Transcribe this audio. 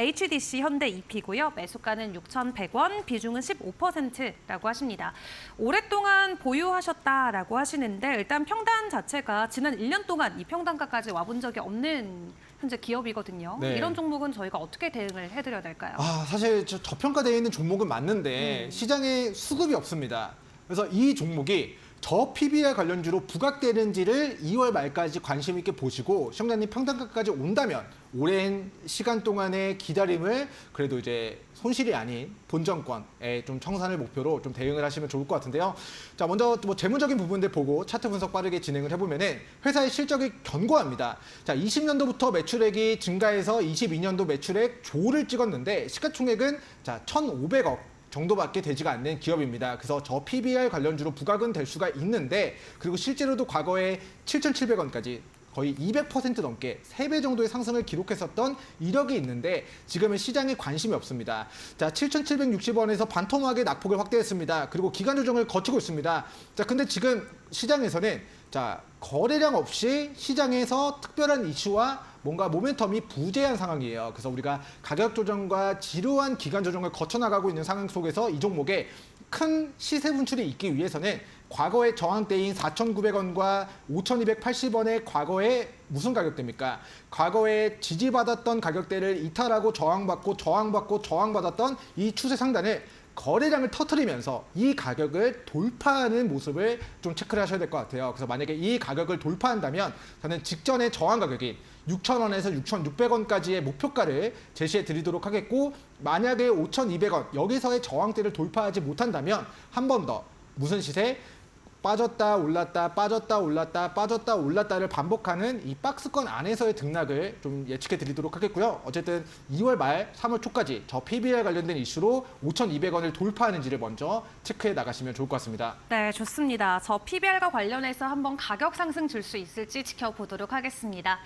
HDC 현대 EP고요. 매수가는 6,100원, 비중은 15%라고 하십니다. 오랫동안 보유하셨다라고 하시는데 일단 평단 자체가 지난 1년 동안 이 평단가까지 와본 적이 없는 현재 기업이거든요. 네. 이런 종목은 저희가 어떻게 대응을 해드려야 될까요? 아, 사실 저 저평가되어 있는 종목은 맞는데 음. 시장에 수급이 없습니다. 그래서 이 종목이 저 PBR 관련주로 부각되는지를 2월 말까지 관심 있게 보시고 시청자님 평단가까지 온다면 오랜 시간 동안의 기다림을 그래도 이제 손실이 아닌 본정권에 좀 청산을 목표로 좀 대응을 하시면 좋을 것 같은데요. 자, 먼저 뭐 재무적인 부분들 보고 차트 분석 빠르게 진행을 해보면은 회사의 실적이 견고합니다. 자, 20년도부터 매출액이 증가해서 22년도 매출액 조를 찍었는데 시가총액은 자, 1,500억 정도밖에 되지가 않는 기업입니다. 그래서 저 PBR 관련주로 부각은 될 수가 있는데 그리고 실제로도 과거에 7,700원까지 거의 200% 넘게 3배 정도의 상승을 기록했었던 이력이 있는데 지금은 시장에 관심이 없습니다. 자, 7,760원에서 반토막의 낙폭을 확대했습니다. 그리고 기간 조정을 거치고 있습니다. 자, 근데 지금 시장에서는 자, 거래량 없이 시장에서 특별한 이슈와 뭔가 모멘텀이 부재한 상황이에요. 그래서 우리가 가격 조정과 지루한 기간 조정을 거쳐 나가고 있는 상황 속에서 이 종목에 큰 시세 분출이 있기 위해서는 과거의 저항대인 4,900원과 5,280원의 과거에 무슨 가격대입니까? 과거에 지지받았던 가격대를 이탈하고 저항받고 저항받고 저항받았던 이 추세 상단을 거래량을 터트리면서 이 가격을 돌파하는 모습을 좀 체크를 하셔야 될 것 같아요. 그래서 만약에 이 가격을 돌파한다면 저는 직전의 저항 가격인 6,000원에서 6,600원까지의 목표가를 제시해 드리도록 하겠고 만약에 5,200원 여기서의 저항대를 돌파하지 못한다면 한 번 더 무슨 시세? 빠졌다 올랐다 빠졌다 올랐다 빠졌다 올랐다를 반복하는 이 박스권 안에서의 등락을 좀 예측해 드리도록 하겠고요. 어쨌든 2월 말 3월 초까지 저 PBR 관련된 이슈로 5,200원을 돌파하는지를 먼저 체크해 나가시면 좋을 것 같습니다. 네, 좋습니다. 저 PBR과 관련해서 한번 가격 상승 줄 수 있을지 지켜보도록 하겠습니다.